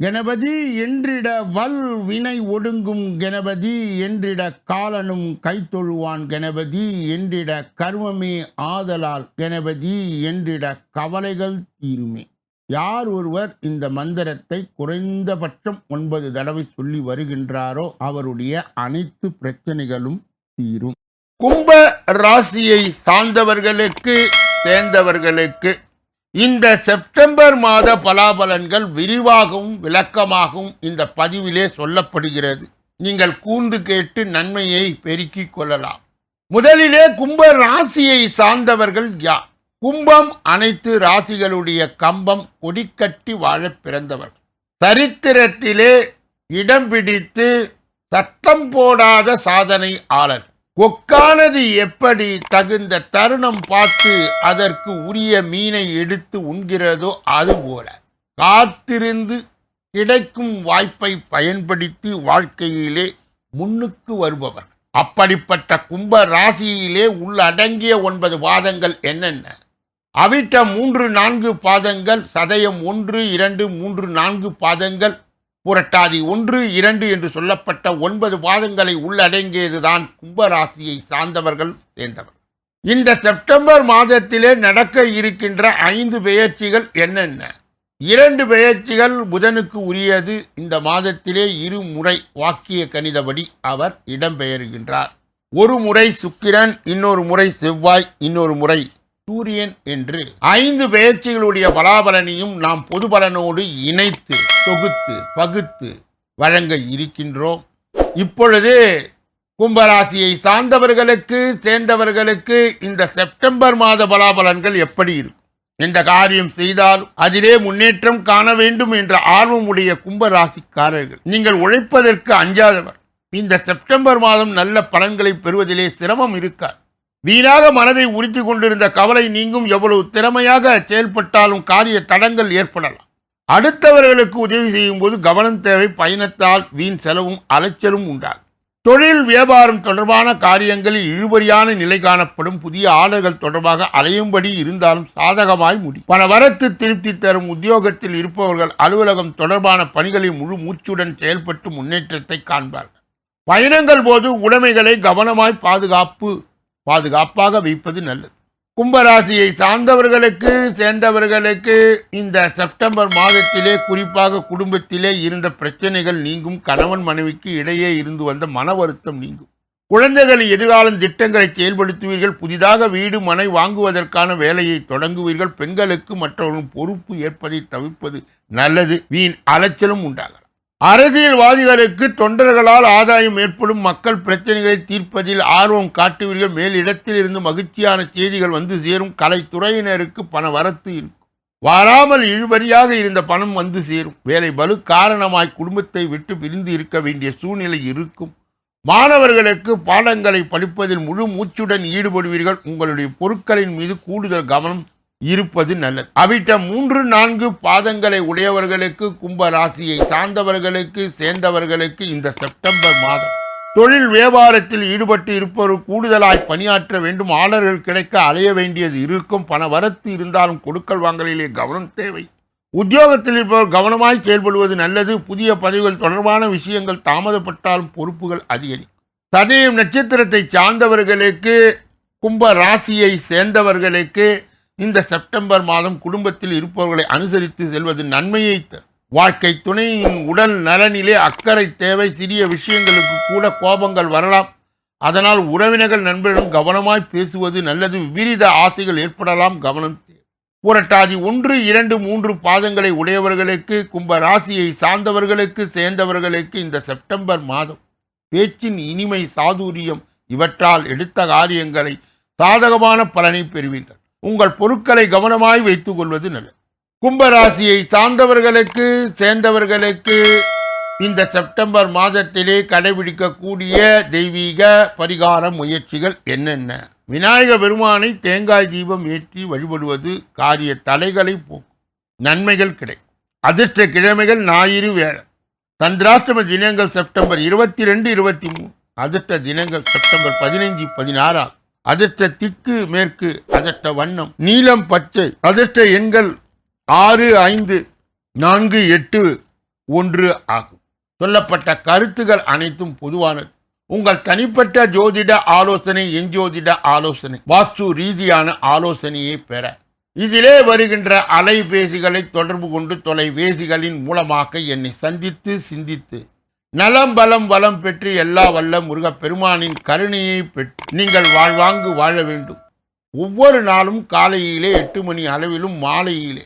கணபதி என்றிட வல் வினை ஒடுங்கும் கணபதி என்றிட காலனும் கைத்தொழுவான் கணபதி என்றிட கர்மமே ஆதலால் கணபதி என்றிட கவலைகள் தீருமே. யார் ஒருவர் இந்த மந்திரத்தை குறைந்தபட்சம் ஒன்பது தடவை சொல்லி வருகின்றாரோ அவருடைய அனைத்து பிரச்சனைகளும் தீரும். கும்ப ராசியை சார்ந்தவர்களுக்கு சேர்ந்தவர்களுக்கு இந்த செப்டம்பர் மாத பலாபலன்கள் விரிவாகவும் விளக்கமாகவும் இந்த பதிவிலே சொல்லப்படுகிறது. நீங்கள் கூர்ந்து கேட்டு நன்மையை பெருக்கிக் கொள்ளலாம். முதலிலே கும்ப ராசியை சார்ந்தவர்கள் யார்? கும்பம் அனைத்து ராசிகளுடைய கம்பம் கொடிக்கட்டி வாழ பிறந்தவர்கள் சரித்திரத்திலே இடம் பிடித்து சத்தம் போடாத சாதனை ஆளர் கொக்கானது எப்படி தகுந்த தருணம் பார்த்து அதற்கு உரிய மீனை எடுத்து உண்கிறதோ அதுபோல காத்திருந்து கிடைக்கும் வாய்ப்பை பயன்படுத்தி வாழ்க்கையிலே முன்னுக்கு வருபவர். அப்படிப்பட்ட கும்ப ராசியிலே உள்ளடங்கிய ஒன்பது பாதங்கள் என்னென்ன? அவிட்ட மூன்று நான்கு பாதங்கள் சதயம் ஒன்று இரண்டு மூன்று நான்கு பாதங்கள் புரட்டாதி ஒன்று இரண்டு என்று சொல்லப்பட்ட ஒன்பது பாதங்களை உள்ளடங்கியதுதான் கும்பராசியை சார்ந்தவர்கள் சேர்ந்தவர் இந்த செப்டம்பர் மாதத்திலே நடக்க இருக்கின்ற ஐந்து பெயர்ச்சிகள் என்னென்ன? இரண்டு பெயர்ச்சிகள் புதனுக்கு உரியது. இந்த மாதத்திலே இரு முறை வாக்கிய கணிதபடி அவர் இடம்பெயர்கின்றார். ஒரு முறை சுக்கிரன் இன்னொரு முறை செவ்வாய் இன்னொரு முறை சூரியன் என்று ஐந்து பெயர்ச்சிகளுடைய பலாபலனையும் நாம் பொது பலனோடு இணைத்து தொகுத்து பகுத்து வழங்க இருக்கின்றோம். இப்பொழுது கும்பராசியை சார்ந்தவர்களுக்கு சேர்ந்தவர்களுக்கு இந்த செப்டம்பர் மாத பலாபலன்கள் எப்படி இருக்கும்? எந்த காரியம் செய்தாலும் அதிலே முன்னேற்றம் காண வேண்டும் என்ற ஆர்வமுடைய கும்பராசிக்காரர்கள். நீங்கள் உழைப்பதற்கு அஞ்சாதவர். இந்த செப்டம்பர் மாதம் நல்ல பலன்களை பெறுவதிலே சிரமம் இருக்காது. வீணாக மனதை உறுத்தி கொண்டிருந்த கவலை நீங்கும் எவ்வளவு திறமையாக செயல்பட்டாலும் காரிய தடங்கள் ஏற்படலாம். அடுத்தவர்களுக்கு உதவி செய்யும் போது கவனம் தேவை பயணத்தால் வீண் செலவும் அலைச்சலும் உண்டாகும். தொழில் வியாபாரம் தொடர்பான காரியங்களில் இழுபறியான நிலை காணப்படும். புதிய ஆர்டர்கள் தொடர்பாக அலையும்படி இருந்தாலும் சாதகமாய் முடியும். பண வரத்து திருப்தி தரும் உத்தியோகத்தில் இருப்பவர்கள் அலுவலகம் தொடர்பான பணிகளில் முழு மூச்சுடன் செயல்பட்டு முன்னேற்றத்தை காண்பார்கள். பயணங்கள் போது உடைமைகளை கவனமாய் பாதுகாப்பு பாதுகாப்பாக வைப்பது நல்லது. கும்பராசியை சார்ந்தவர்களுக்கு சேர்ந்தவர்களுக்கு இந்த செப்டம்பர் மாதத்திலே குறிப்பாக குடும்பத்திலே இருந்த பிரச்சனைகள் நீங்கும் கணவன் மனைவிக்கு இடையே இருந்து வந்த மன வருத்தம் நீங்கும். குழந்தைகள் எதிர்காலம் திட்டங்களை செயல்படுத்துவீர்கள் புதிதாக வீடு மனை வாங்குவதற்கான வேலையை தொடங்குவீர்கள் பெண்களுக்கு மற்றவர்களும் பொறுப்பு ஏற்பதை தவிர்ப்பது நல்லது வீண் அலைச்சலும் உண்டாகும் அரசியல்வாதிகளுக்கு தொண்டர்களால் ஆதாயம் ஏற்படும் மக்கள் பிரச்சனைகளை தீர்ப்பதில் ஆர்வம் காட்டுவீர்கள். மேலிடத்தில் இருந்து மகிழ்ச்சியான செய்திகள் வந்து சேரும். கலைத்துறையினருக்கு பண வரத்து இருக்கும். வராமல் இழுபறியாக இருந்த பணம் வந்து சேரும். வேலை பலு காரணமாய் குடும்பத்தை விட்டு பிரிந்து இருக்க வேண்டிய சூழ்நிலை இருக்கும். மாணவர்களுக்கு பாடங்களை படிப்பதில் முழு மூச்சுடன் ஈடுபடுவீர்கள். உங்களுடைய பொருட்களின் மீது கூடுதல் கவனம் இருப்பது நல்லது. அவிட்ட மூன்று நான்கு பாதங்களை உடையவர்களுக்கு கும்ப ராசியை சார்ந்தவர்களுக்கு சேர்ந்தவர்களுக்கு இந்த செப்டம்பர் மாதம். தொழில் வியாபாரத்தில் ஈடுபட்டு இருப்பவர் கூடுதலாய் பணியாற்ற வேண்டும். ஆர்டர்கள் கிடைக்க அலைய வேண்டியது இருக்கும். பண வரத்து இருந்தாலும் கொடுக்கல் வாங்கலிலே கவனம் தேவை. உத்தியோகத்தில் இருப்பவர் கவனமாய் செயல்படுவது நல்லது. புதிய பதவிகள் தொடர்பான விஷயங்கள் தாமதப்பட்டாலும் பொறுப்புகள் அதிகரிக்கும். சதயம் நட்சத்திரத்தை சார்ந்தவர்களுக்கு கும்ப ராசியை சேர்ந்தவர்களுக்கு இந்த செப்டம்பர் மாதம் குடும்பத்தில் இருப்பவர்களை அனுசரித்து செல்வது நன்மையை தரும் வாழ்க்கை துணையின் உடல் நலனிலே அக்கறை தேவை சிறிய விஷயங்களுக்கு கூட கோபங்கள் வரலாம். அதனால் உறவினர்கள் நண்பர்களும் கவனமாய் பேசுவது நல்லது. விபரீத ஆசைகள் ஏற்படலாம். கவனம் தேவை. புரட்டாதி ஒன்று இரண்டு மூன்று பாதங்களை உடையவர்களுக்கு கும்ப ராசியை சார்ந்தவர்களுக்கு சேர்ந்தவர்களுக்கு இந்த செப்டம்பர் மாதம் பேச்சின் இனிமை சாதுரியம் இவற்றால் எடுத்த காரியங்களை சாதகமான பலனை பெறுவீர்கள். உங்கள் பொருட்களை கவனமாய் வைத்துக் கொள்வது நல்லது. கும்பராசியை சார்ந்தவர்களுக்கு சேர்ந்தவர்களுக்கு இந்த செப்டம்பர் மாதத்திலே கடைபிடிக்கக்கூடிய தெய்வீக பரிகார முயற்சிகள் என்னென்ன? விநாயக பெருமானை தேங்காய் தீபம் ஏற்றி வழிபடுவது காரிய தலைகளை போக்கும். நன்மைகள் கிடைக்கும் அதிர்ஷ்ட கிழமைகள் ஞாயிறு வேளம் சந்திராஷ்டம தினங்கள் செப்டம்பர் இருபத்தி ரெண்டு இருபத்தி மூணு. அதிர்ஷ்ட தினங்கள் செப்டம்பர் பதினைஞ்சு பதினாறாகும் அதிர்ஷ்ட திக்கு மேற்கு அதிர்ஷ்ட வண்ணம். நீலம் பச்சை அதிர்ஷ்ட எண்கள் ஆறு ஐந்து நான்கு எட்டு ஒன்று ஆகும். சொல்லப்பட்ட கருத்துகள் அனைத்தும் பொதுவானது. உங்கள் தனிப்பட்ட ஜோதிட ஆலோசனை எஞ்சோதிட ஆலோசனை வாஸ்து ரீதியான ஆலோசனையை பெற. இதிலே வருகின்ற அலைபேசிகளை தொடர்பு கொண்டு தொலைபேசிகளின் மூலமாக என்னை சந்தித்து சிந்தித்து நலம் பலம் வளம் பெற்று எல்லா வல்ல முருகப்பெருமானின் கருணையை பெற்று நீங்கள் வாழ்வாங்கு வாழ வேண்டும். ஒவ்வொரு நாளும் காலையிலே எட்டு மணி அளவிலும் மாலையிலே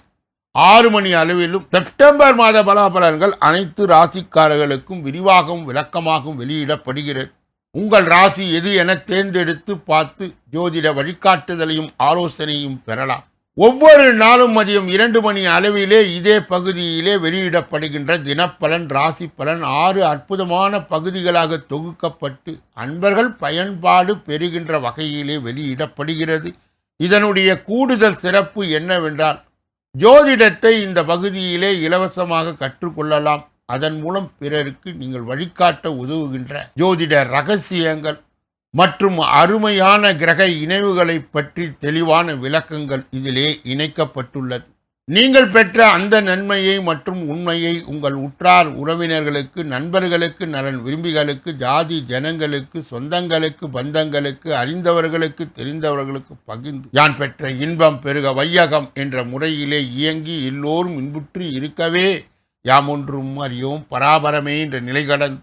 ஆறு மணி அளவிலும் செப்டம்பர் மாத பலாபலன்கள் அனைத்து ராசிக்காரர்களுக்கும் விரிவாகவும் விளக்கமாகவும் வெளியிடப்படுகிறது. உங்கள் ராசி எது என தேர்ந்தெடுத்து பார்த்து ஜோதிட வழிகாட்டுதலையும் ஆலோசனையும் பெறலாம். ஒவ்வொரு நாளும் மதியம் இரண்டு மணி அளவிலே இதே பகுதியிலே வெளியிடப்படுகின்ற தினப்பலன் ராசி பலன் ஆறு அற்புதமான பகுதிகளாக தொகுக்கப்பட்டு அன்பர்கள் பயன்பாடு பெறுகின்ற வகையிலே வெளியிடப்படுகிறது. இதனுடைய கூடுதல் சிறப்பு என்னவென்றால் ஜோதிடத்தை இந்த பகுதியிலே இலவசமாக கற்றுக்கொள்ளலாம். அதன் மூலம் பிறருக்கு நீங்கள் வழிகாட்ட உதவுகின்ற ஜோதிட ரகசியங்கள். மற்றும் அருமையான கிரக இணைவுகளை பற்றி தெளிவான விளக்கங்கள் இதிலே இணைக்கப்பட்டுள்ளது. நீங்கள் பெற்ற அந்த நன்மையை மற்றும் உண்மையை உங்கள் உற்றார் உறவினர்களுக்கு நண்பர்களுக்கு நலன் விரும்பிகளுக்கு ஜாதி ஜனங்களுக்கு சொந்தங்களுக்கு பந்தங்களுக்கு அறிந்தவர்களுக்கு தெரிந்தவர்களுக்கு பகிர்ந்து யான் பெற்ற இன்பம் பெருக வையகம் என்ற முறையிலே இயங்கி எல்லோரும் இன்புற்று இருக்கவே யாம் ஒன்றும் அறியோம் பராபரமே என்ற நிலை கடந்து